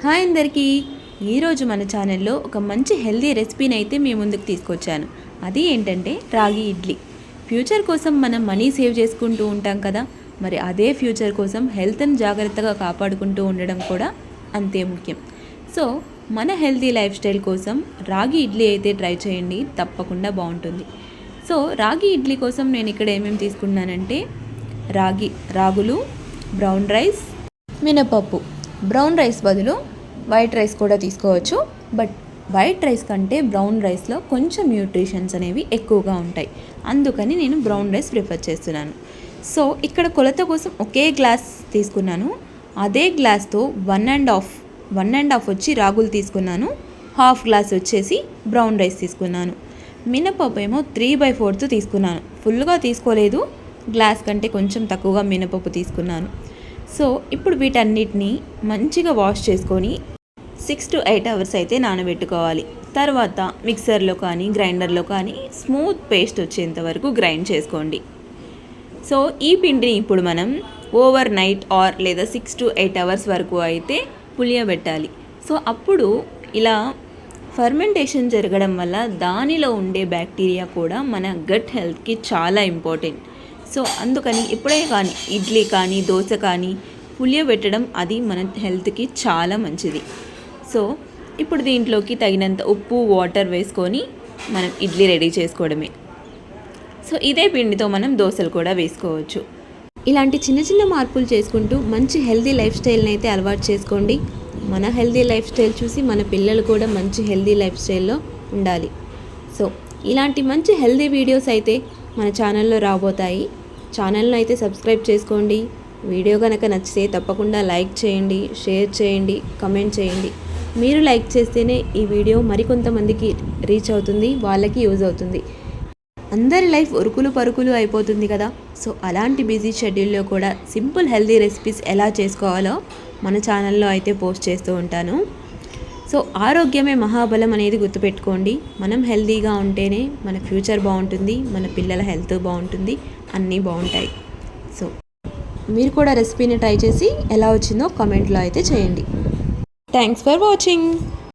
Hi అందరికీ. ఈరోజు మన ఛానల్లో ఒక మంచి హెల్దీ రెసిపీని అయితే మీ ముందుకు తీసుకొచ్చాను. అది ఏంటంటే రాగి ఇడ్లీ. ఫ్యూచర్ కోసం మనం మనీ సేవ్ చేసుకుంటూ ఉంటాం కదా మరి అదే ఫ్యూచర్ కోసం హెల్త్ని జాగ్రత్తగా కాపాడుకుంటూ ఉండడం కూడా అంతే ముఖ్యం. సో మన హెల్తీ లైఫ్ స్టైల్ కోసం రాగి ఇడ్లీ అయితే ట్రై చేయండి తప్పకుండా బాగుంటుంది. సో రాగి ఇడ్లీ కోసం నేను ఇక్కడ ఏమేమి తీసుకున్నానంటే రాగి రాగులు బ్రౌన్ రైస్ మినపప్పు. బ్రౌన్ రైస్ బదులు వైట్ రైస్ కూడా తీసుకోవచ్చు. బట్ వైట్ రైస్ కంటే బ్రౌన్ రైస్లో కొంచెం న్యూట్రిషన్స్ అనేవి ఎక్కువగా ఉంటాయి. అందుకని నేను బ్రౌన్ రైస్ ప్రిఫర్ చేస్తున్నాను. సో ఇక్కడ కొలత కోసం ఒకే గ్లాస్ తీసుకున్నాను. అదే గ్లాస్తో one and half one and half వచ్చి రాగులు తీసుకున్నాను. హాఫ్ గ్లాస్ వచ్చేసి బ్రౌన్ రైస్ తీసుకున్నాను. మినపప్పు ఏమో త్రీ బై ఫోర్త్ తీసుకున్నాను. ఫుల్గా తీసుకోలేదు. గ్లాస్ కంటే కొంచెం తక్కువగా మినపప్పు తీసుకున్నాను. సో ఇప్పుడు వీటన్నిటిని మంచిగా వాష్ చేసుకొని సిక్స్ టు ఎయిట్ అవర్స్ అయితే నానబెట్టుకోవాలి. తర్వాత మిక్సర్లో కానీ గ్రైండర్లో కానీ స్మూత్ పేస్ట్ వచ్చేంత వరకు గ్రైండ్ చేసుకోండి. సో ఈ పిండిని ఇప్పుడు మనం ఓవర్ నైట్ ఆర్ లేదా సిక్స్ టు ఎయిట్ అవర్స్ వరకు అయితే పులియబెట్టాలి. సో అప్పుడు ఇలా ఫర్మెంటేషన్ జరగడం వల్ల దానిలో ఉండే బ్యాక్టీరియా కూడా మన గట్ హెల్త్కి చాలా ఇంపార్టెంట్. సో అందుకని ఇప్పుడే కానీ ఇడ్లీ కానీ దోశ కానీ పులియబెట్టడం అది మన హెల్త్కి చాలా మంచిది. సో ఇప్పుడు దీంట్లోకి తగినంత ఉప్పు వాటర్ వేసుకొని మనం ఇడ్లీ రెడీ చేసుకోవడమే. సో ఇదే పిండితో మనం దోశలు కూడా వేసుకోవచ్చు. ఇలాంటి చిన్న చిన్న మార్పులు చేసుకుంటూ మంచి హెల్దీ లైఫ్ స్టైల్ని అయితే అలవాటు చేసుకోండి. మన హెల్దీ లైఫ్ స్టైల్ చూసి మన పిల్లలు కూడా మంచి హెల్దీ లైఫ్ స్టైల్లో ఉండాలి. సో ఇలాంటి మంచి హెల్దీ వీడియోస్ అయితే మన ఛానల్లో రాబోతాయి. ఛానల్ను అయితే సబ్స్క్రైబ్ చేసుకోండి. వీడియో కనుక నచ్చితే తప్పకుండా లైక్ చేయండి షేర్ చేయండి కమెంట్ చేయండి. మీరు లైక్ చేస్తేనే ఈ వీడియో మరికొంతమందికి రీచ్ అవుతుంది వాళ్ళకి యూజ్ అవుతుంది. అందరి లైఫ్ ఉరుకులు పరుకులు అయిపోతుంది కదా. సో అలాంటి బిజీ షెడ్యూల్లో కూడా సింపుల్ హెల్దీ రెసిపీస్ ఎలా చేసుకోవాలో మన ఛానల్లో అయితే పోస్ట్ చేస్తూ ఉంటాను. సో ఆరోగ్యమే మహాబలం అనేది గుర్తుపెట్టుకోండి. మనం హెల్తీగా ఉంటేనే మన ఫ్యూచర్ బాగుంటుంది మన పిల్లల హెల్త్ బాగుంటుంది అన్నీ బాగుంటాయి. సో మీరు కూడా రెసిపీని ట్రై చేసి ఎలా వచ్చిందో కామెంట్లో అయితే చేయండి. Thanks for watching